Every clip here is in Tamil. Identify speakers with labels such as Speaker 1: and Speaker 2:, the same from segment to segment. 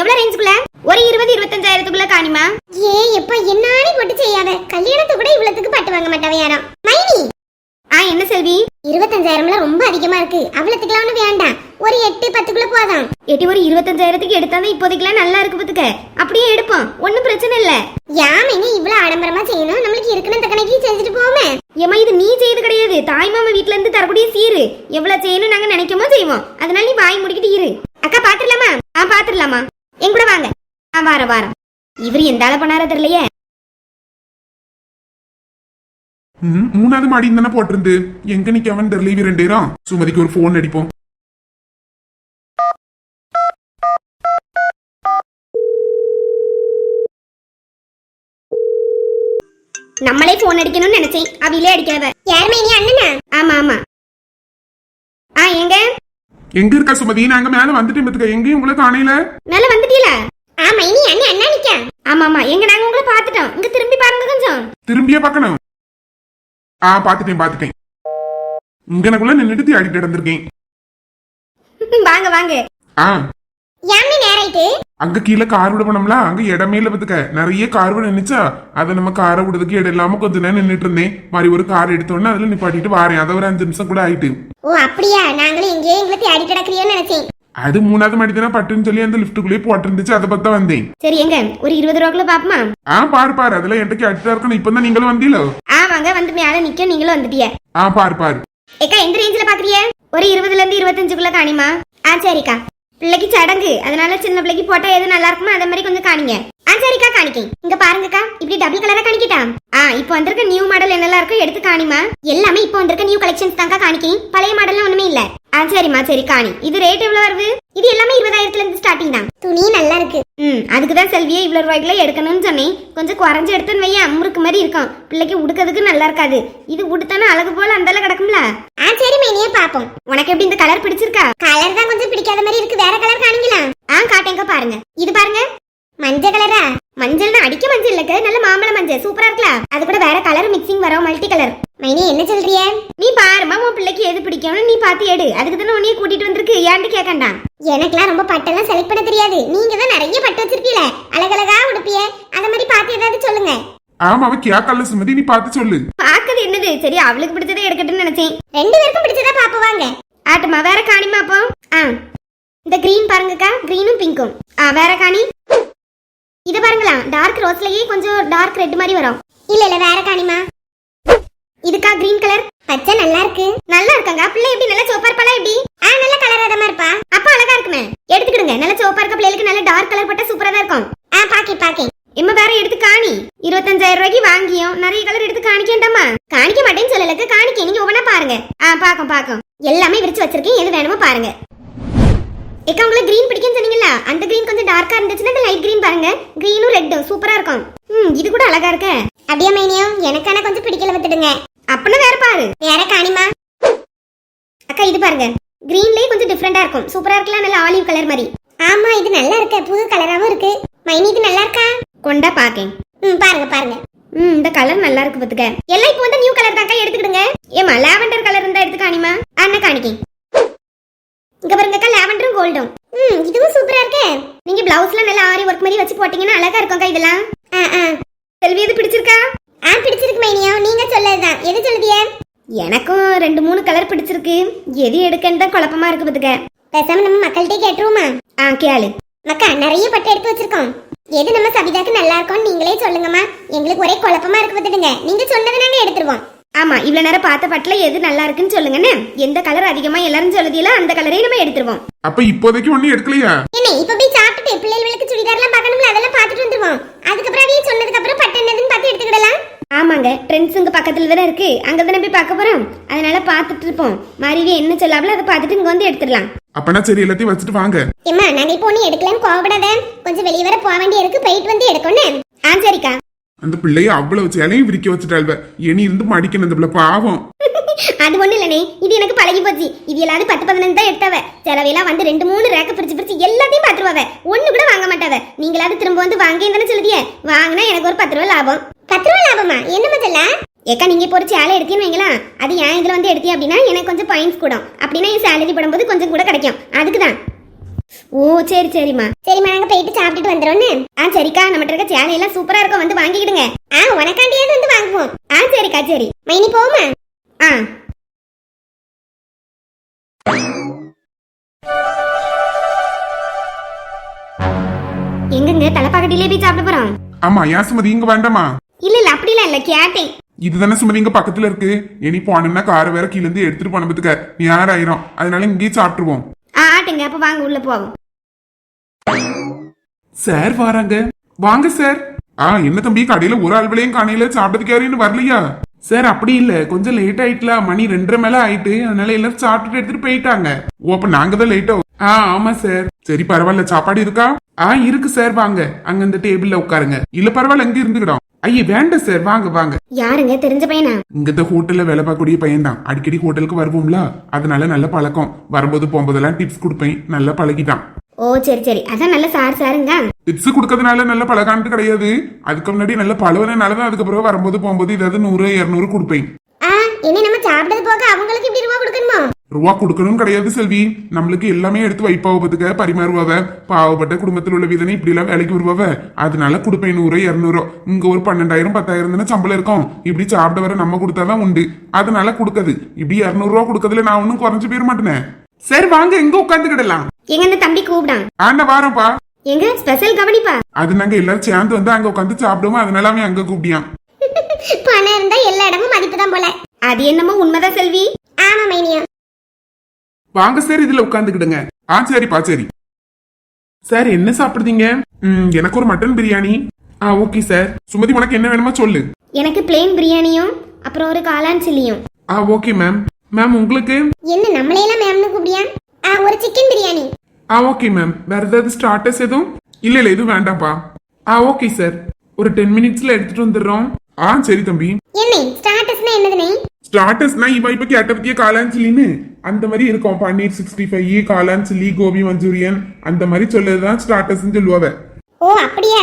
Speaker 1: எவ்வளவு ரேஞ்சுக்குள்ள ஒரு இருபது இருபத்தஞ்சாயிரத்துக்குள்ள காணிமா?
Speaker 2: ஏ எப்ப என்னானி போட்டு செய்யாத. கல்யாணத்துக்கு கூட இவ்வளவுக்கு பட்டு வாங்க மாட்டாவ யாரும் மைனி!
Speaker 1: ஆ என்ன செல்வி?
Speaker 2: இருபத்தஞ்சாயிரம்ல ரொம்ப அதிகமா இருக்கு. அவ்வளவுக்குலாம் ஒண்ணு வேண்டாம். ஒரு எட்டு பத்துக்குள்ள போதும்.
Speaker 1: எட்டி ஒரு இருபத்தஞ்சாயிரத்துக்கு எடுத்தாதான் இப்போதைக்கெல்லாம் நல்லா இருக்கு பத்துக்க. அப்படியே எடுப்போம். ஒன்னும் பிரச்சனை இல்ல.
Speaker 2: யாமினி இவ்வளவு ஆடம்பரமா செய்யணும். நம்மளுக்கு இருக்குன்னு இந்த கணக்கு செஞ்சுட்டு போவோமே.
Speaker 1: ஏமா இது நீ செய்து கிடையாது. தாய் மாமா வீட்ல இருந்து தரக்கூடிய சீரு. எவ்வளவு செய்யணும் நாங்க நினைக்கமோ செய்வோம். அதனால நீ வாய் முடிக்கிட்டு இரு அக்கா பாத்துடலாமா ஆ பாத்துடலாமா என் கூட வாங்க ஆ வார வாரம். இவர் எந்த ஆள பண்ணாரோ தெரியலையே.
Speaker 3: ம், மூணாவது மாடி தானே போட்டிருந்து. எங்க நிக்கவன் தெரியல இவ ரெண்டு பேரும். சுமதிக்கு ஒரு போன் அடிப்போம்.
Speaker 1: நம்மளே போன் அடிக்கணும்னு நினைச்சேன். அவிலே அடிக்காவ.
Speaker 2: யார் மைனி அண்ணனா?
Speaker 1: ஆமா ஆமா. ஆ எங்க?
Speaker 3: எங்க இருக்கா சுமதி? நாங்க மேல வந்துட்டு எங்கேயும் உங்களை காணையில
Speaker 1: மேல வந்துட்டீங்களா
Speaker 2: ஆ மைனி அண்ணா நிக்கா?
Speaker 1: ஆமா ஆமா எங்க நாங்க உங்களை பாத்துட்டோம் இங்க திரும்பி பாருங்க கொஞ்சம்.
Speaker 3: திரும்பியே பார்க்கணும். ஆ பாத்துட்டேன் பாத்துட்டேன் இங்கனக்குள்ள நின்னுட்டு தேடிட்டு நடந்திருக்கேன்.
Speaker 1: வாங்க வாங்க.
Speaker 3: ஆ.
Speaker 2: யாமினி நேராயிட்டு
Speaker 3: அங்க கீழே கார் விட போனோம்ல அங்க இடமே இல்ல பத்துக்க. நிறைய கார் விட நினைச்சா அதை நம்ம காரை விடுறதுக்கு இடம் இல்லாம கொஞ்ச நேரம் நின்னுட்டு இருந்தேன். மாதிரி ஒரு கார் எடுத்தோன்னே அதுல நிப்பாட்டிட்டு வாரேன். அதை ஒரு அஞ்சு நிமிஷம் கூட ஆயிட்டு.
Speaker 2: ஓ அப்படியா? நாங்களும் எங்கேயோ எங்களை தேடி கிடக்குறியோன்னு நினைச்சேன்.
Speaker 3: அது மூணாவது மாடி தானே பட்டுன்னு சொல்லி அந்த லிஃப்ட்டுக்குள்ளேயே போட்டிருந்துச்சு அதை பத்தி தான் வந்தேன்.
Speaker 1: சரி எங்க? ஒரு இருபது ரூபாக்குள்ள பாப்போமா
Speaker 3: ஆ பாரு பாரு. அதுல என்கிட்ட கேட்டுதான் இருக்கணும். இப்பதான் நீங்களும் வந்தீங்களோ?
Speaker 1: ஆ வாங்க வந்து மேல நிக்க நீங்களும் வந்துட்டிய.
Speaker 3: ஆ பாரு பாரு.
Speaker 1: ஏக்கா எந்த ரேஞ்சில பாக்குறிய ஒரு இருபதுல இருந்து இருபத்தஞ்சுக்குள்ள காணிமா ஆ சரிக்கா. பிள்ளைக்கு சடங்கு. அதனால சின்ன பிள்ளைக்கு போட்டா எது நல்லா இருக்குமோ அதே மாதிரி கொஞ்சம் காணிங்க. சரிக்கா காணிக்கேன் இங்க பாருங்கக்கா இப்படி டபுள் கலரா காணிக்கிட்டா ஆ இப்போ வந்திருக்க நியூ மாடல் என்னெல்லாம் இருக்கோ எடுத்து காணிமா எல்லாமே இப்போ வந்திருக்க நியூ கலெக்ஷன்ஸ் தான்க்கா காணிக்கேன் பழைய மாடல்லாம் ஒண்ணுமே இல்ல. ஆ சரிம்மா சரி காணி. இது ரேட் எவ்வளவு வருது? இது எல்லாமே இருபதாயிரத்துல இருந்து ஸ்டார்டிங் தான்.
Speaker 2: துணி நல்லா இருக்கு.
Speaker 1: ம் அதுக்கு தான் செல்வியே இவ்வளோ ரூபாய்க்குள்ள எடுக்கணும்னு சொன்னேன். கொஞ்சம் குறைஞ்சு எடுத்துன்னு வையன் அம்முருக்கு மாதிரி இருக்கும் பிள்ளைக்கு உடுக்கிறதுக்கு நல்லா இருக்காது. இது உடுத்தானே அழகு போல அந்தல கிடக்கும்ல?
Speaker 2: ஆ சரி மைனியே பாப்போம்.
Speaker 1: உனக்கு எப்படி இந்த கலர் பிடிச்சிருக்கா?
Speaker 2: கலர் தான் கொஞ்சம் பிடிக்காத மாதிரி இருக்கு. வேற கலர் காணிங்களா
Speaker 1: ஆ காட்டேங்க பாருங்க. இது பாருங்க.
Speaker 2: மஞ்சள் கலரா?
Speaker 1: மஞ்சள்னா அடிக்க மஞ்சள் இல்லக்கு நல்ல மாம்பழ மஞ்சள். சூப்பரா இருக்குல்ல? அது கூட வேற கலர் மிக்சிங் வரும். மல்டி கலர்
Speaker 2: மைனி என்ன சொல்றிய?
Speaker 1: நீ பாருமா உன் பிள்ளைக்கு எது பிடிக்கும்னு நீ பார்த்து எடு. அதுக்கு தானே உன்னைய கூட்டிட்டு வந்திருக்கு. ஏன்ட்டு கேட்கண்டாம்
Speaker 2: எனக்குலாம் ரொம்ப பட்டெல்லாம் செலக்ட் பண்ண தெரியாது. நீங்க தான் நிறைய பட்டு வச்சிருக்கீல அழகழகா உடுப்பிய. அத மாதிரி பார்த்து ஏதாவது சொல்லுங்க.
Speaker 3: ஆமா அவ சுமதி நீ பார்த்து சொல்லு.
Speaker 1: பார்க்கறது என்னது? சரி அவளுக்கு பிடிச்சதை எடுக்கட்டும்னு நினைச்சேன்.
Speaker 2: ரெண்டு பேருக்கும் பிடிச்சதா பாப்புவாங்க
Speaker 1: ஆட்டுமா வேற காணிமா அப்போ? ஆ. இந்த கிரீன் பாருங்கக்கா. கிரீனும் பிங்க்கும் ஆ வேற காணி. இது பாருங்களா டார்க் ரோஸ்லயே கொஞ்சம் டார்க் ரெட் மாதிரி வரும்.
Speaker 2: இல்ல இல்ல வேற காணிமா
Speaker 1: இதுக்கா கிரீன் கலர்
Speaker 2: பச்சை நல்லா இருக்கு.
Speaker 1: நல்லா இருக்காங்க. பிள்ளை எப்படி நல்லா சோப்பா இருப்பாளா எப்படி?
Speaker 2: ஆ நல்லா கலர் அதமா இருப்பா
Speaker 1: அப்ப அழகா இருக்குமே எடுத்துக்கிடுங்க நல்ல சோப்பா இருக்க பிள்ளைகளுக்கு நல்ல டார்க் கலர் பட்டா சூப்பரா தான் இருக்கும்
Speaker 2: ஆ பாக்கி பாக்கி
Speaker 1: இம்ம வேற எடுத்து காணி இருபத்தஞ்சாயிரம் ரூபாய்க்கு வாங்கியும் நிறைய கலர் எடுத்து காணிக்கேன்டாமா காணிக்க மாட்டேன்னு சொல்லலக்கு காணிக்க நீங்க ஒவ்வொன்றா பாருங்க ஆ பாக்கம் பாக்கம் எல்லாமே விரிச்சு வச்சிருக்கேன் எது வேணுமோ பாருங்க ஏக்கா உங்களுக்கு கிரீன் பிடிக்கும்னு சொன்னீங்கல்ல அந்த கிரீன் கொஞ்சம் டார்க்கா இருந்துச்சுன்னா இந்த லைட் கிரீன் பாருங்க கிரீனும் ரெட்டும் சூப்பரா இருக்கும் ம் இது கூட அழகா இருக்க
Speaker 2: அப்படியே மைனியும் எனக்கான கொஞ்சம் பிடிக்கல விட்டுடுங்க
Speaker 1: அப்பனா வேற பாரு
Speaker 2: வேற காணிமா
Speaker 1: அக்கா இது பாருங்க கிரீன்லயே கொஞ்சம் டிஃப்ரெண்டா இருக்கும். சூப்பரா இருக்கலாம் நல்ல ஆலிவ் கலர் மாதிரி.
Speaker 2: ஆமா இது நல்லா இருக்கு. புது கலராவும் இருக்கு. மைனி இது நல்லா இருக்கா?
Speaker 1: கொண்டா பாக்கேன்.
Speaker 2: ம் பாருங்க பாருங்க.
Speaker 1: ம் இந்த கலர் நல்லா இருக்கு பாத்துக்க எல்லாம் இப்போ வந்து நியூ கலர் தாக்கா எடுத்துக்கிடுங்க. ஏமா லாவெண்டர் கலர் இருந்தா எடுத்து காணிமா அண்ணா காணிக்கேன் இங்க பாருங்கக்கா லாவெண்டரும் கோல்டும்
Speaker 2: ம் இதுவும் சூப்பரா இருக்கு.
Speaker 1: நீங்க பிளவுஸ்ல நல்ல ஆரி ஒர்க் மாதிரி வச்சு போட்டீங்கன்னா அழகா இருக்கும்க்கா இதெல்லாம்.
Speaker 2: ஆ ஆ.
Speaker 1: செல்வி இது பிடிச்சிருக்கா?
Speaker 2: ஆ பிடிச்சிருக்கு மைனியா. நீங்க சொல்லதுதான். எது சொல்லுதிய?
Speaker 1: எனக்கும் ரெண்டு மூணு கலர் பிடிச்சிருக்கு. எது எடுக்கன்னு தான் குழப்பமா இருக்கு பாத்துக்க.
Speaker 2: பேசாம நம்ம மக்கள்கிட்ட கேட்டுருவோமா?
Speaker 1: ஆ கேளு.
Speaker 2: மக்கா நிறைய பட்டு எடுத்து வச்சிருக்கோம். எது நம்ம சபிதாக்கு நல்லா இருக்கும்னு நீங்களே சொல்லுங்கம்மா. எங்களுக்கு ஒரே குழப்பமா இருக்கு பார்த்துடுங்க நீங்க சொன்னதை நாங்க எடுத்துருவோம்.
Speaker 1: ஆமா இவ்வளவு நேரம் பார்த்த பட்டுல எது நல்லா இருக்குன்னு சொல்லுங்கன்னு எந்த கலர் அதிகமா எல்லாரும் சொல்லுதியல அந்த கலரையும் நம்ம எடுத்துருவோம்.
Speaker 3: அப்ப இப்போதைக்கு ஒண்ணும் எடுக்கலையா?
Speaker 2: என்ன இப்ப போய் சாப்பிட்டுட்டு பிள்ளைகளுக்கு சுடிதார்லாம் பார்க்கணும்ல அதெல்லாம் பார்த்துட்டு வந்துருவோம். அதுக்கப்புறம் அதையும் சொன்னதுக்கு அப்புறம் பட்டு என்னதுன்னு பார்த்து எடுத்துக்கிடலாம்.
Speaker 1: ஆமாங்க ட்ரெண்ட்ஸ் இங்க பக்கத்துல தானே இருக்கு? அங்க தானே போய் பார்க்க போறோம்? அதனால பார்த்துட்டு இருப்போம். மாறிவே என்ன சொல்லாமல அதை பார்த்துட்டு இங்க வந்து எடுத்துடலாம்.
Speaker 3: அப்பனா சரி எல்லாத்தையும் வச்சுட்டு வாங்க.
Speaker 2: ஏம்மா நாங்க இப்போ ஒன்னும் எடுக்கலன்னு கோவப்படாத. கொஞ்சம் வெளியே வர போக வேண்டிய இருக்கு போயிட்டு வந்து எடுக்கணும்
Speaker 1: ஆ சரிக்கா.
Speaker 3: அந்த பிள்ளைய அவ்வளவு சேலையும் விரிக்க வச்சுட்டாள்வ இனி இருந்து மடிக்கணும் அந்த பிள்ளை பாவம்.
Speaker 1: அது ஒண்ணு இல்லனே இது எனக்கு பழகி போச்சு. இது எல்லாரும் பத்து பதினஞ்சு தான் எடுத்தவ. சிலவையெல்லாம் வந்து ரெண்டு மூணு ரேக்க பிரிச்சு பிரிச்சு எல்லாத்தையும் பாத்துருவாவ ஒண்ணு கூட வாங்க மாட்டாவ. நீங்களாவது திரும்ப வந்து வாங்க தானே சொல்லுதியே. வாங்கினா எனக்கு ஒரு பத்து ரூபா லாபம்.
Speaker 2: பத்து ரூபா லாபமா? என்ன முதல்ல
Speaker 1: ஏக்கா நீங்க இப்போ ஒரு சேலை எடுத்தீங்கன்னு வைங்களேன். அது என் இதுல வந்து எடுத்தீங்க அப்படின்னா எனக்கு கொஞ்சம் பாயிண்ட்ஸ் கூடும். அப்படின்னா என் சேலரி போடும்போது கொஞ்சம் கூட கிடைக்கும். அதுக்கு தான் ஓ சரி சரிம்மா.
Speaker 2: சரிம்மா நாங்க போயிட்டு சாப்பிட்டுட்டு வந்துடும்னு
Speaker 1: ஆ சரிக்கா. நம்மகிட்ட இருக்க சேலை எல்லாம் சூப்பரா இருக்கும். வந்து வாங்கிக்கிடுங்க.
Speaker 2: ஆ உனக்காண்டியாவது வந்து வாங்குவோம்.
Speaker 1: ஆ சரிக்கா சரி.
Speaker 2: மைனி போமா
Speaker 1: ஆ. எங்கங்க? தலைப்பாக்கட்டிலே போய் சாப்பிட போறோம்?
Speaker 3: ஆமா ஏன் சுமதி இங்க வேண்டாமா
Speaker 1: இல்ல இல்ல அப்படிலாம் இல்ல கேட்டேன்.
Speaker 3: இதுதானே சுமதி இங்க பக்கத்துல இருக்கு. இனி போனோம்னா காரை வேற கீழ இருந்து எடுத்துட்டு போனதுக்கு நீ யாராயிரம் அதனால இங்கேயே சாப்பிட்டுருவோம்.
Speaker 1: ஆட்டுங்க அப்ப வாங்க உள்ள போவோம்.
Speaker 3: சார் வராங்க. வாங்க சார். ஆ என்ன தம்பி கடையில ஒரு ஆள்விலையும் காணையில சாப்பிட்டதுக்கு யாரும் வரலையா? சார் அப்படி இல்ல. கொஞ்சம் லேட் ஆயிட்டுல மணி ரெண்டரை மேல ஆயிட்டு அதனால எல்லாரும் சாப்பிட்டுட்டு எடுத்துட்டு போயிட்டாங்க. ஓ அப்ப நாங்க தான் லேட்டோ ஆ ஆமா சார். சரி பரவாயில்ல. சாப்பாடு இருக்கா? ஆ இருக்கு சார். வாங்க. அங்க இந்த டேபிள்ல உட்காருங்க. இல்ல பரவாயில்ல இங்க இருந்துக்கிடும். ஐயே வேண்டாம் சார் வாங்க வாங்க.
Speaker 1: யாருங்க? தெரிஞ்ச பையனா?
Speaker 3: இங்க இந்த ஹோட்டல்ல வேலை பார்க்கக்கூடிய பையன் தான் அடிக்கடி ஹோட்டலுக்கு வருவோம்ல? அதனால நல்ல பழக்கம். வரும்போது போகும்போதெல்லாம் டிப்ஸ் கொடுப்பேன். நல்லா பழகிட்டான்
Speaker 1: ஓ சரி சரி. அதான் நல்ல சார் சாருங்க
Speaker 3: டிப்ஸ் கொடுக்கறதுனால நல்ல பழகான்ட்டு கிடையாது. அதுக்கு முன்னாடி நல்ல பழவனால தான் அதுக்கப்புறம் வரும்போது போகும்போது ஏதாவது நூறு இருநூறு கொடுப்பேன்.
Speaker 2: இனி நம்ம சாப்பிட்டது போக அவங்களுக்கு இப்படி ரூபா கொடுக்கணுமா?
Speaker 3: ரூபா கொடுக்கணும் கிடையாது செல்வி. நம்மளுக்கு எல்லாமே எடுத்து வைப்பாவதுக்கு பரிமாறுவாவ. பாவப்பட்ட குடும்பத்தில் உள்ள விதனை இப்படி எல்லாம் வேலைக்கு வருவாவ அதனால கொடுப்பேன் நூறு இருநூறோ. இங்க ஒரு பன்னெண்டாயிரம் பத்தாயிரம் தானே சம்பளம் இருக்கும். இப்படி சாப்பிட வர நம்ம கொடுத்தாதான் உண்டு. அதனால கொடுக்குது. இப்படி இருநூறு ரூபா கொடுக்கறதுல நான் ஒன்னும் குறைஞ்சு போயிட மாட்டேனே. சரி வாங்க எங்க உட்காந்துக்கிடலாம்
Speaker 1: எங்க இந்த தம்பி கூப்பிடான்?
Speaker 3: ஆண்ட வாரப்பா
Speaker 1: எங்க? ஸ்பெஷல் கவனிப்பா?
Speaker 3: அது நாங்க எல்லாரும் சேர்ந்து வந்து அங்க உட்காந்து சாப்பிடுவோம் அதனால அவன் அங்க கூப்பிட்டியான்
Speaker 2: பணம் இருந்தா எல்லா இடமும் மதிப்பு தான் போல.
Speaker 1: அது என்னமோ உண்மைதான் செல்வி.
Speaker 2: ஆமா மைனியா.
Speaker 3: வாங்க சார் இதுல உட்காந்துக்கிடுங்க ஆ சரிப்பா சரி. சார் என்ன சாப்பிடுறீங்க ம், எனக்கு ஒரு மட்டன் பிரியாணி. ஆ ஓகே சார். சுமதி உனக்கு என்ன வேணுமோ சொல்லு.
Speaker 1: எனக்கு பிளேன் பிரியாணியும் அப்புறம் ஒரு காளான் சில்லியும்.
Speaker 3: ஆ ஓகே மேம் மேம் உங்களுக்கு?
Speaker 2: என்ன நம்மளையெல்லாம் மேம்னு கூப்பிடியா? ஆ ஒரு சிக்கன் பிரியாணி.
Speaker 3: ஆ ஓகே மேம் வேற ஏதாவது ஸ்டார்டர்ஸ் எதுவும்? இல்ல இல்ல எதுவும் வேண்டாம்ப்பா ஆ ஓகே சார் ஒரு டென் மினிட்ஸ்ல எடுத்துட்டு வந்துடுறோம். ஆ சரி தம்பி.
Speaker 2: என்ன ஸ்டார்டர்ஸ்னா என்னதுனே
Speaker 3: ஸ்டார்டர்ஸ்னா இவ இப்ப கேட்ட பத்திய காளான் சில்லின்னு அந்த மாதிரி இருக்கும். பன்னீர் சிக்ஸ்டி ஃபைவ் காளான் சில்லி கோபி மஞ்சூரியன். அந்த மாதிரி சொல்லதுதான் ஸ்டார்டர்ஸ் சொல்லுவாவ.
Speaker 2: ஓ அப்படியா?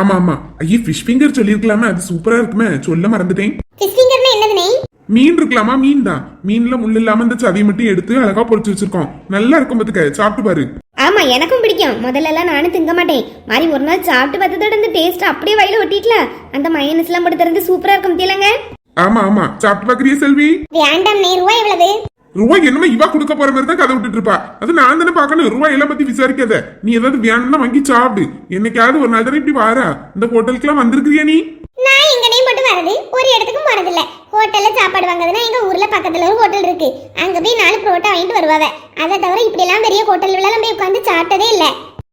Speaker 3: ஆமா ஆமா ஐயே ஃபிஷ் ஃபிங்கர் சொல்லிருக்கலாமே அது சூப்பரா இருக்குமே. சொல்ல மறந்துட்டேன்.
Speaker 2: ஃபிஷ் ஃபிங்கர்னா என்னதுனே
Speaker 3: மீன் இருக்கலாமா? மீன் தான் மீன்ல முள் இல்லாம இந்த சதையை மட்டும் எடுத்து அழகா பொரிச்சு வச்சிருக்கோம். நல்லா இருக்கும் பத்துக்க. சாப்பிட்டு பாரு.
Speaker 1: ஆமா எனக்கும் பிடிக்கும். முதல்ல எல்லாம் நானும் திங்க மாட்டேன். மாதிரி ஒரு நாள் சாப்பிட்டு பார்த்ததோட இந்த டேஸ்ட் அப்படியே வயல ஒட்டிட்டல. அந்த மயனஸ் எல்லாம் போட்டு தரது சூப்பரா இருக்கும் தெரியலங்க
Speaker 3: ஆமா ஆமா. சாப்பிட்டு பாக்குறியா செல்வி?
Speaker 2: வேண்டாம் நே ரூபா எவ்வளவு?
Speaker 3: ரூபாய் என்னமோ இவா கொடுக்க போற மாதிரி தான் கதை விட்டுட்டு இருப்பா. அது நான் தானே பார்க்கணும். ரூபாய் எல்லாம் பத்தி விசாரிக்காத. நீ ஏதாவது வேணும்னா வாங்கி சாப்பிடு. என்னைக்காவது ஒரு நாள் தானே இப்படி வாரா. இந்த ஹோட்டலுக்குலாம் வந்திருக்கிறியா நீ?
Speaker 2: நான் எங்கனையும் மட்டும் வரது ஒரு இடத்துக்கும் போறது இல்ல ஹோட்டல்ல சாப்பாடு வாங்குறதுன்னா எங்க ஊர்ல பக்கத்துல ஒரு ஹோட்டல் இருக்கு. அங்க போய் நாலு புரோட்டா வாங்கிட்டு வருவாவ. அதை தவிர இப்படி எல்லாம் பெரிய ஹோட்டல் எல்லாம் போய் உட்காந்து சாப்பிட்டதே இல்ல.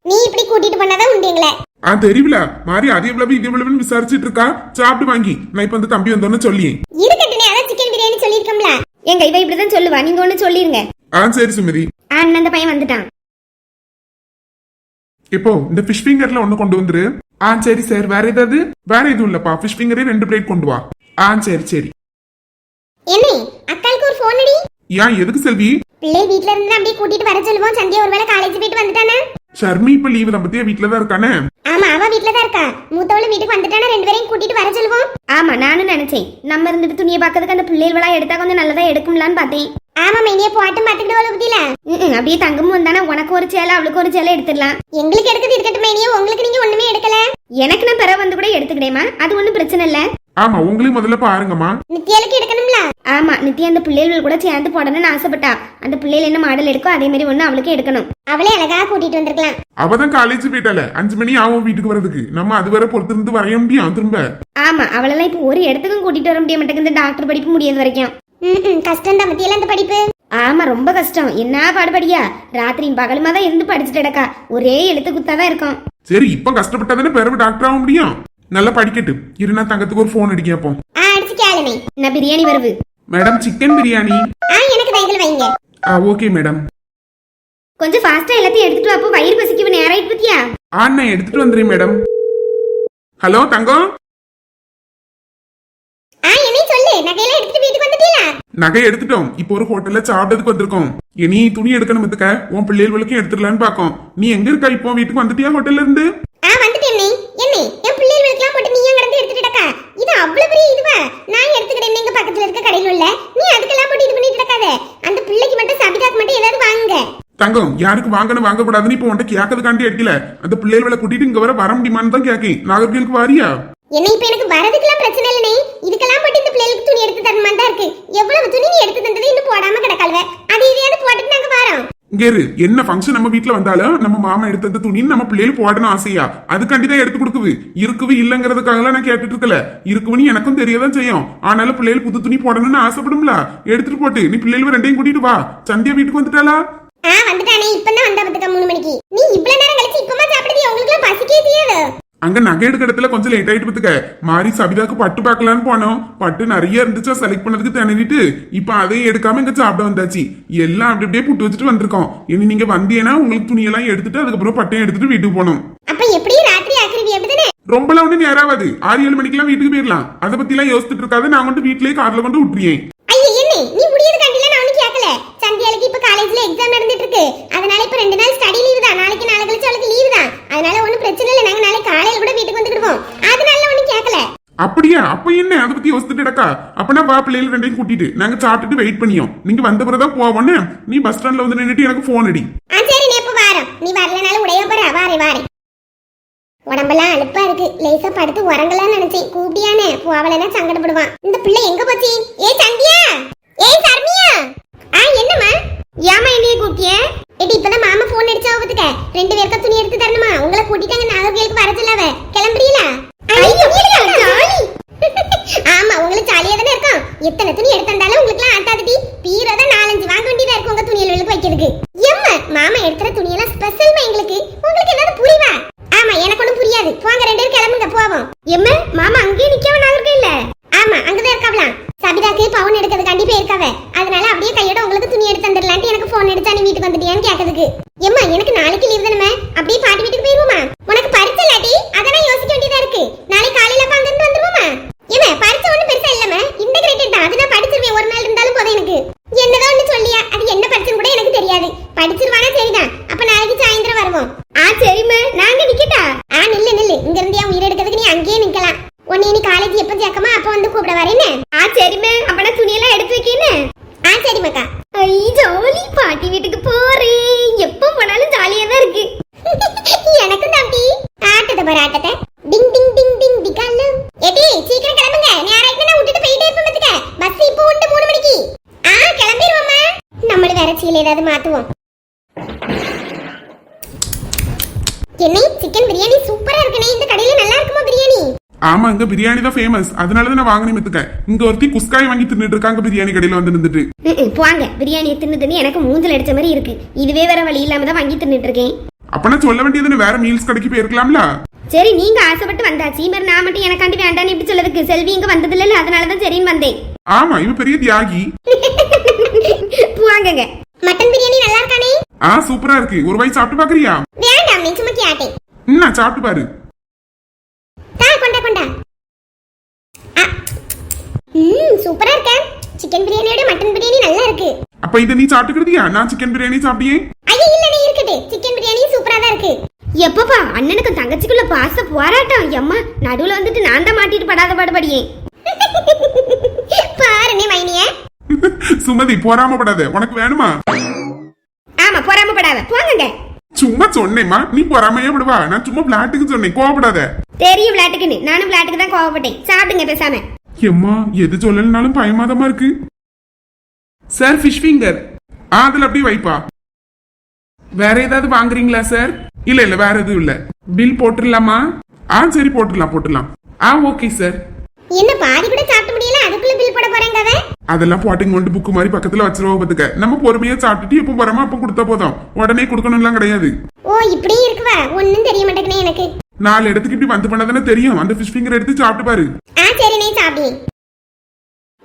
Speaker 2: நீ இப்படி கூட்டிட்டு பண்ணாதான் உண்டு எங்களை
Speaker 3: ஆ தெரியல மாறி அது எவ்வளவு இது எவ்வளவுன்னு விசாரிச்சிட்டு இருக்கா? சாப்பிட்டு வாங்கி. நான் இப்ப வந்து தம்பி வந்தோன்னு சொல்லி
Speaker 2: இருக்கட்டுனே அதான் சிக்கன் பிரியாணி சொல்லியிருக்கோம்ல.
Speaker 1: எங்க இவ இப்படிதான் சொல்லுவா. நீங்க ஒண்ணு சொல்லிருங்க.
Speaker 3: ஆ சரி சுமதி.
Speaker 1: அண்ணன் அந்த பையன் வந்துட்டான்.
Speaker 3: இப்போ இந்த ஃபிஷ் ஃபிங்கர்ல ஒண்ணு கொண்டு வந்துரு. ஆ சரி சார். வேற ஏதாவது? வேற எதுவும் இல்லப்பா. ஃபிஷ் ஃபிங்கரே ரெண்டு பிளேட் கொண்டு வா. ஆ சரி சரி.
Speaker 2: என்ன அக்காளுக்கு ஒரு போன் அடி.
Speaker 3: ஏன் எதுக்கு செல்வி?
Speaker 2: பிள்ளை வீட்ல இருந்து அப்படியே கூட்டிட்டு வர சொல்லுவோம். சந்தியா ஒருவேளை காலேஜ் போயிட்டு வந்துட்டானா?
Speaker 3: ஷர்மி இப்ப லீவு தான் பத்தியா? வீட்டுல தான் இருக்கானே?
Speaker 2: ஆமா அவ வீட்ல தான் இருக்கா. மூத்தவளும் வீட்டுக்கு வந்துட்டானா ரெண்டு பேரையும் கூட்டிட்டு வர சொல்லுவோம்.
Speaker 1: ஆமா நானும் நினைச்சேன். நம்ம இருந்துட்டு துணியை பார்க்கறதுக்கு அந்த பிள்ளைகளா எடுத்தா கொஞ்சம் நல்லதா எடுக்கும்லான்னு பார்த்தேன்.
Speaker 2: ஆமா மைனிய போட்டும் பாத்துக்கிட்டு புத்தியில
Speaker 1: ம்ம், அப்படியே தங்கமும் வந்தானே உனக்கு ஒரு சேலை அவளுக்கு ஒரு சேலை எடுத்துடலாம்.
Speaker 2: எங்களுக்கு எடுக்கிறது இருக்கட்டும் மைனிய உங்களுக்கு நீங்க ஒண்ணுமே எடுக்கல.
Speaker 1: எனக்கு நான் பிற வந்து கூட எடுத்துக்கிடேமா அது ஒண்ணும் பிரச்சனை இல்ல.
Speaker 3: ஆமா உங்களையும் முதல்ல பாருங்கம்மா.
Speaker 2: நித்தியாளுக்கு எடுக்கணும்ல?
Speaker 1: ஆமா நித்யா அந்த பிள்ளைகள் கூட சேர்ந்து போடணும்னு ஆசைப்பட்டா. அந்த பிள்ளைகள் என்ன மாடல் எடுக்கோ அதே மாதிரி ஒண்ணு அவளுக்கு எடுக்கணும்.
Speaker 2: அவளே அழகா கூட்டிட்டு வந்திருக்கலாம்.
Speaker 3: அவதான் காலேஜ் போயிட்டால. அஞ்சு மணி ஆகும் வீட்டுக்கு வர்றதுக்கு. நம்ம அது வரை பொறுத்திருந்து வரைய முடியும் திரும்ப.
Speaker 1: ஆமா அவளெல்லாம் இப்போ ஒரு இடத்துக்கும் கூட்டிட்டு வர முடிய மாட்டேங்குது. டாக்டர் படிப்பு முடியாது வரைக்கும்.
Speaker 2: ம் கஷ்டம் தான் மத்தியில அந்த படிப்பு.
Speaker 1: ஆமா ரொம்ப கஷ்டம். என்ன பாடுபடியா? ராத்திரியும் பகலுமா தான் இருந்து படிச்சுட்டு கிடக்கா. ஒரே எழுத்து குத்தாதான் இருக்கும்
Speaker 3: சரி இப்ப கஷ்டப்பட்டாதானே பிறகு டாக்டர் ஆக முடியும்? நல்லா படிக்கட்டு. இரு நான் தங்கத்துக்கு ஒரு போன் அடிக்க அப்போ.
Speaker 2: ஆ அடிச்சு கேளுமே.
Speaker 1: நான் பிரியாணி வருவு
Speaker 3: மேடம் சிக்கன் பிரியாணி.
Speaker 2: ஆ எனக்கு தைகள் வைங்க.
Speaker 3: ஆ ஓகே மேடம்
Speaker 1: கொஞ்சம் ஃபாஸ்டா எல்லாத்தையும் எடுத்துட்டு வாப்போ வயிறு பசிக்கு நேரம் ஆயிட்டு பத்தியா?
Speaker 3: ஆ நான் எடுத்துட்டு வந்துறேன் மேடம் ஹலோ தங்கம்.
Speaker 2: ஆ நகையெல்லாம் எடுத்துட்டு வீட்டுக்கு வந்துட்டீங்களா?
Speaker 3: நகை எடுத்துட்டோம். இப்போ ஒரு ஹோட்டல்ல சாப்பிட்டதுக்கு வந்திருக்கோம். இனி துணி எடுக்கணும் பத்துக்க. உன் பிள்ளைகளுக்கும் எடுத்துடலான்னு பாக்கோம் நீ எங்க இருக்க? இப்போ வீட்டுக்கு வந்துட்டியா ஹோட்டல்ல இருந்து?
Speaker 2: ஆ வந்துட்டேன் என்னை என்னை? என் பிள்ளைகளுக்கெல்லாம் போட்டு நீ கடந்து இது அவ்வளவு பெரிய இதுவா? நான் எடுத்துக்கிட்டேன் எங்க பக்கத்துல இருக்க கடையில் உள்ள நீ அதுக்கெல்லாம் போட்டு இது பண்ணிட்டு அந்த பிள்ளைக்கு மட்டும் சபிதாக்கு மட்டும் ஏதாவது வாங்குங்க.
Speaker 3: தங்கம் யாருக்கு வாங்கணும் வாங்க கூடாதுன்னு இப்போ உன்ட்ட கேட்கறதுக்காண்டி எடுக்கல. அந்த பிள்ளைகளை கூட்டிட்டு இங்க வர வர முடியுமான்னு தான் கேக்கேன் நாகர்கோயிலுக்கு வாரியா?
Speaker 2: என்ன இப்ப எனக்கு வரதுக்கெல்லாம் பிரச்சனை இல்லனே இதுக்கெல்லாம் போட்டு இந்த பிள்ளைகளுக்கு துணி எடுத்து தரணுமா தான் இருக்கு. எவ்வளவு துணி நீ எடுத்து தந்தது இன்னும் போடாம கிடக்கல்வ அது இதையாவது போட்டுட்டு நாங்க வரோம்.
Speaker 3: இங்க இரு. என்ன ஃபங்க்ஷன் நம்ம வீட்ல வந்தாலும் நம்ம மாமா எடுத்த அந்த துணின்னு நம்ம பிள்ளைகள் போடணும் ஆசையா? அதுக்காண்டி தான் எடுத்து கொடுக்குது. இருக்குவு இல்லங்கிறதுக்காக நான் கேட்டுட்டு இருக்கல. இருக்குவுன்னு எனக்கும் தெரியதான் செய்யும். ஆனாலும் பிள்ளைகள் புது துணி போடணும்னு ஆசைப்படும்ல. எடுத்துட்டு போட்டு நீ பிள்ளைகள் ரெண்டையும் கூட்டிட்டு வா. சந்தியா வீட்டுக்கு வந்துட்டாளா?
Speaker 2: ஆ வந்துட்டானே. இப்பதான் வந்தா பத்துக்க மூணு மணிக்கு. நீ இவ்வளவு நேரம் கழிச்சு இப்பமா சாப்பிடுது? உங்களுக்கு எல்லாம் பசிக்கே தெரியாது
Speaker 3: அங்க நகை எடுக்கிற இடத்துல கொஞ்சம் லேட் ஆயிட்டு பத்துக்க. மாறி சபிதாக்கு பட்டு பார்க்கலான்னு போனோம். பட்டு நிறைய இருந்துச்சா செலக்ட் பண்ணதுக்கு திணறிட்டு இப்ப அதையும் எடுக்காம இங்க சாப்பிட வந்தாச்சு. எல்லாம் அப்படி அப்படியே புட்டு வச்சுட்டு வந்திருக்கோம். இனி நீங்க வந்தீங்கன்னா உங்களுக்கு துணியெல்லாம் எடுத்துட்டு அதுக்கப்புறம் பட்டையும் எடுத்துட்டு வீட்டுக்கு போகணும்.
Speaker 2: அப்ப எப்படியும் ராத்திரி ஆக்கிருவி அப்படிதானே?
Speaker 3: ரொம்பலாம் ஒண்ணு நேராவாது ஆறு ஏழு மணிக்கெல்லாம் வீட்டுக்கு போயிடலாம் அதை பத்தி எல்லாம் யோசிச்சுட்டு இருக்காது நான் கொண்டு வீட்லயே கார்ல கொண்டு விட்டுறியேன்
Speaker 2: ஐயா என்ன நீ முடியாது கண்டில நான் ஒன்னும் கேட்கல சந்தியாளுக்கு இப்ப காலேஜ்ல எக்ஸாம் நடந்துட்டு இருக்கு அதனால இப்ப ரெண்டு நாள் ஸ்டடி லீவு தான் நாளைக்கு நாளை கழிச்சு அவளுக்கு லீவு தான் அதனால ஒன்னும் பிரச்சனை இல்லை நாங்க நாளைக்கு காலையில கூட வீட்டுக்கு வந்துடுவோம் அதனால ஒன்னும் கேட்கல
Speaker 3: அப்படியா? அப்ப என்ன? அதை பத்தி யோசித்துட்டு இருக்கா அப்பனா வா பிள்ளைகள் ரெண்டையும் கூட்டிட்டு. நாங்க சாப்பிட்டுட்டு வெயிட் பண்ணியோம். நீங்க வந்த பிறகுதான் போவோன்னு நீ பஸ் ஸ்டாண்ட்ல வந்து நின்றுட்டு எனக்கு போன் அடி.
Speaker 2: ஆ சரி நீ இப்ப வாரம் நீ வரலனாலும் உடைய போற வாரே வாரே உடம்பெல்லாம் அழுப்பா இருக்கு. லேசா படுத்து உறங்கலாம்னு நினைச்சேன். கூப்பிட்டியானே. போவலன்னா சங்கடப்படுவான். இந்த பிள்ளை எங்க போச்சு? ஏய் சந்தியா? ஏய் சர்மியா ஆ என்னம்மா?
Speaker 1: ஏமா என்னைய கூப்பிட்டிய?
Speaker 2: எடி இப்பதான் மாமா போன் அடிச்சா பாத்துக்க ரெண்டு பேருக்கு துணி எடுத்து தரணுமா? உங்களை கூட்டிட்டாங்க நாகர்கோயிலுக்கு வர சொல்லாவ கிளம்புறீங்களா ஐயோ ஜாலி ஆமா உங்களுக்கு ஜாலியா தானே இருக்கும் எத்தனை துணி எடுத்து உங்களுக்கு எல்லாம் ஆட்டாதுடி. பீரோ தான் நாலஞ்சு வாங்க வேண்டியதா இருக்கும் உங்க துணியல்களுக்கு வைக்கிறதுக்கு எம்மா மாமா எடுக்கிற துணியெல்லாம் ஸ்பெஷல்மா எங்களுக்கு? உங்களுக்கு ஏதாவது புரியுவா ஆமா எனக்கு ஒண்ணும் புரியாது. போங்க ரெண்டு பேரும் கிளம்புங்க போவோம்.
Speaker 1: எம்ம மாமா அங்கேயே நிக்காம நாகர்கோயில்ல இல்ல.
Speaker 2: ஆமா அங்கதான் இருக்காவலாம் சபிதாக்கு பவுன் எடுக்கிறதுக்காண்டி போயிருக்காவ. அதனால அப்படியே கையோட உங்களுக்கு துணி எடுத்து தந்துடலான்ட்டு எனக்கு போன் எடுத்தா நீ வீட்டுக்கு வந்துட்டியான்னு கேட்கறதுக்கு எம்மா எனக்கு நாளைக்கு லீவ் தானே அப்படியே பாட்டி வீட்டுக்கு போயிருவோமா உனக்கு பரிச்சை இல்லாட்டி அதெல்லாம் யோசிக்க வேண்டியதா இருக்கு நாளைக்கு காலையில அப்ப அங்கிருந்து வந்துருவோமா ஏமா பரிச்சை ஒண்ணு பெருசா இல்லம இன்டகிரேட்டட் தான் அது நான் படிச்சிருவேன் ஒரு நாள் இருந்தாலும் போதும் எனக்கு என்னதான் ஒண்ணு சொல்லியா அது என்ன படிச்சுன்னு கூட எனக்கு தெரியாது படிச்சிருவானா சரிதான் அப்ப நாளைக்கு சாயந்தரம் வருவோம்
Speaker 1: ஆ சரிம்மா நாங்க நிக்கட்டா
Speaker 2: ஆ நில்லு நில்லு இங்க இருந்து உயிர் எடுக்கிறதுக்கு நீ அங்கேயே நிக்கலாம் உன்னை நீ காலேஜ் எப்ப சேர்க்கமா அப்ப வந்து கூப்பிட வரேன்னு
Speaker 1: ஆ சரிம்மா துணியெல்லாம் எடுத்து வைக்கேன்னு
Speaker 2: ஆ சரி மக்கா
Speaker 1: ஐ ஜாலி பாட்டி வீட்டுக்கு போறேன் எப்போ போனாலும் ஜாலியா தான் இருக்கு
Speaker 2: எனக்கும் தம்பி ஆட்டத்தை பாரு ஆட்டத்தை டிங் டிங் டிங் டிங் டிகாலு ஏடி சீக்கிரம் கிளம்புங்க நேராயிட்டு நான் விட்டுட்டு போயிட்டே இருப்பேன் பாத்துக்க பஸ் இப்போ உண்டு மூணு மணிக்கு ஆ கிளம்பிடுவோம்மா நம்மள வேற சீல ஏதாவது மாத்துவோம் என்ன சிக்கன் பிரியாணி சூப்பரா இருக்குனே இந்த கடையில நல்லா இருக்குமா பிரியாணி
Speaker 3: ஆமா இங்க பிரியாணி தான் ஃபேமஸ் அதனாலதான் நான் வாங்கினே மித்துக்க. இங்க ஒருத்தி குஸ்காய் வாங்கி தின்னுட்டு இருக்காங்க பிரியாணி கடையில வந்து நின்றுட்டு
Speaker 1: போங்க. பிரியாணி தின்னு தின்னு எனக்கு மூஞ்சல் அடிச்ச மாதிரி இருக்கு. இதுவே வேற வழி இல்லாம தான் வாங்கி தின்னுட்டு இருக்கேன்.
Speaker 3: அப்பனா சொல்ல வேண்டியதுன்னு வேற மீல்ஸ் கடைக்கு போயிருக்கலாம்ல?
Speaker 1: சரி நீங்க ஆசைப்பட்டு வந்தாச்சு. மாதிரி நான் மட்டும் எனக்காண்டி வேண்டான்னு இப்படி சொல்லதுக்கு செல்வி இங்க வந்தது இல்ல அதனால தான் சரின்னு வந்தேன்.
Speaker 3: ஆமா இவ பெரிய தியாகி.
Speaker 1: வாங்கங்க
Speaker 2: மட்டன் பிரியாணி நல்லா இருக்கானே?
Speaker 3: ஆ சூப்பரா இருக்கு. ஒரு வாய் சாப்பிட்டு பாக்குறியா?
Speaker 2: வேண்டாம் சும்மா கேட்டேன்.
Speaker 3: என்ன சாப்பிட்டு பாரு.
Speaker 2: தா கொண்டா கொண்டா ஆ. ம் சூப்பரா இருக்க சிக்கன் பிரியாணியோட மட்டன் பிரியாணி நல்லா இருக்கு.
Speaker 3: அப்ப இதை நீ சாப்பிட்டுக்கிறதியா நான் சிக்கன் பிரியாணி சாப்பிட்டியே?
Speaker 2: ஐயா இல்லனே இருக்கட்டு. சிக்கன் பிரியாணி சூப்பரா தான் இருக்கு.
Speaker 1: எப்பப்பா அண்ணனுக்கும் தங்கச்சிக்குள்ள பாச போராட்டம். எம்மா நடுவுல வந்துட்டு நான் தான் மாட்டிட்டு படாத பாடுபடியே.
Speaker 2: பாருனே மைனிய.
Speaker 3: சுமதி பொறாமப்படாத உனக்கு வேணுமா?
Speaker 1: ஆமா பொறாமப்படாத போங்கங்க.
Speaker 3: சும்மா சொன்னேம்மா. நீ பொறாமையே விடுவா. நான் சும்மா விளையாட்டுக்கு சொன்னேன். கோவப்படாத.
Speaker 1: தெரியும் விளையாட்டுக்குன்னு நானும் விளையாட்டுக்கு தான் கோவப்பட்டேன். சாப்பிடுங்க பேசாம.
Speaker 3: எம்மா எது சொல்லலனாலும் பயமாதமா இருக்கு. சார் ஃபிஷ் ஃபிங்கர் அதுல அப்படியே வைப்பா. வேற ஏதாவது வாங்குறீங்களா சார் இல்ல இல்ல வேற எதுவும் இல்ல. பில் போட்டுடலாமா ஆ சரி போட்டுடலாம் போட்டுடலாம் ஆ ஓகே சார்
Speaker 2: என்ன பாதி கூட சாப்பிட முடியல? அதுக்குள்ள பில் போட போறாங்க அவ
Speaker 3: அதெல்லாம் போட்டிங் கொண்டு புக்கு மாதிரி பக்கத்துல வச்சிருவோம் பாத்துக்க. நம்ம பொறுமையா சாப்பிட்டுட்டு எப்போ போறோமோ அப்போ கொடுத்தா போதும். உடனே கொடுக்கணும்லாம் கிடையாது.
Speaker 2: ஓ இப்படியே இருக்குவா? ஒண்ணும் தெரிய மாட்டேங்குனே எனக்கு.
Speaker 3: நாலு இடத்துக்கு இப்படி வந்து பண்ணதானே தெரியும். அந்த ஃபிஷ் ஃபிங்கர் எடுத்து சாப்பிட்டு பாரு.
Speaker 2: ஆ சரி நீ சாப்பிடு.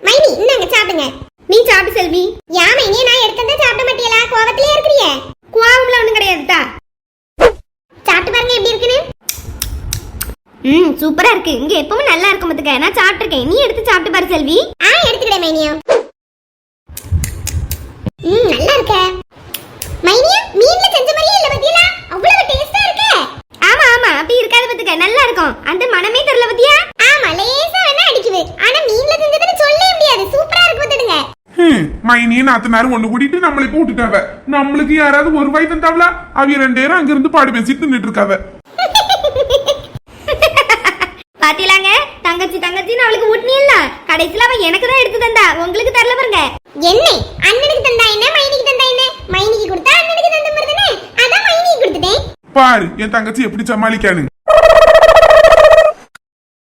Speaker 2: மைனி இந்தாங்க சாப்பிடுங்க.
Speaker 1: நீ சாப்பிட்டு செல்வி.
Speaker 2: யா மைனி நான் எடுத்ததா சாப்பிட மாட்டீங்களா கோவத்திலே இருக்கிறியே.
Speaker 1: கோவம்ல ஒண்ணும் கிடையாதுதா.
Speaker 2: சாப்பிட்டு பாருங்க எப்படி இருக்குன்னு.
Speaker 1: ம் சூப்பரா இருக்கு. இங்க எப்பவும் நல்லா இருக்கும் பத்துக்க. நான் சாப்பிட்டுருக்கேன். நீ எடுத்து சாப்பிட்டு பாரு செல்வி.
Speaker 2: ஆ எடுத்துக்கிறேன் மைனியா. ம் நல்லா இருக்க. மைனியா மீன்ல செஞ்ச மாதிரியே இல்ல பத்தியா அவ்வளவு டேஸ்டா இருக்க.
Speaker 1: ஆமா ஆமா. அப்படி இருக்காத பத்துக்க. நல்லா இருக்கும். அந்த மனமே தெரியல பத்தியா?
Speaker 2: ஆமா லேசா வேணா அடிக்குது. ஆனா மீன்ல செஞ்சதுன்னு சொல்லவே முடியாது. சூப்பரா இருக்கு பாத்துடுங்க
Speaker 3: மைனியும் நாத்தனாரும் ஒண்ணு கூட்டிட்டு நம்மளை போட்டுட்டாவ நம்மளுக்கு யாராவது ஒரு வாய் தந்தாவளா? அவிய ரெண்டு பேரும் அங்கிருந்து பாடு பேசிட்டு நின்றுட்டு இருக்காவ.
Speaker 1: பாத்தீங்களாங்க தங்கச்சி தங்கச்சின்னு அவளுக்கு ஊட்டினியல்ல கடைசியில அவ எனக்கு தான் எடுத்து தந்தா. உங்களுக்கு தரல பாருங்க.
Speaker 2: என்ன? அண்ணனுக்கு தந்தா என்ன? மைனிக்கு தந்தா என்ன? மைனிக்கு கொடுத்தா அண்ணனுக்கு தந்த மாதிரி தானே? அதான் மைனிக்கு கொடுத்துட்டேன்.
Speaker 3: பாரு என் தங்கச்சி எப்படி சமாளிக்கானு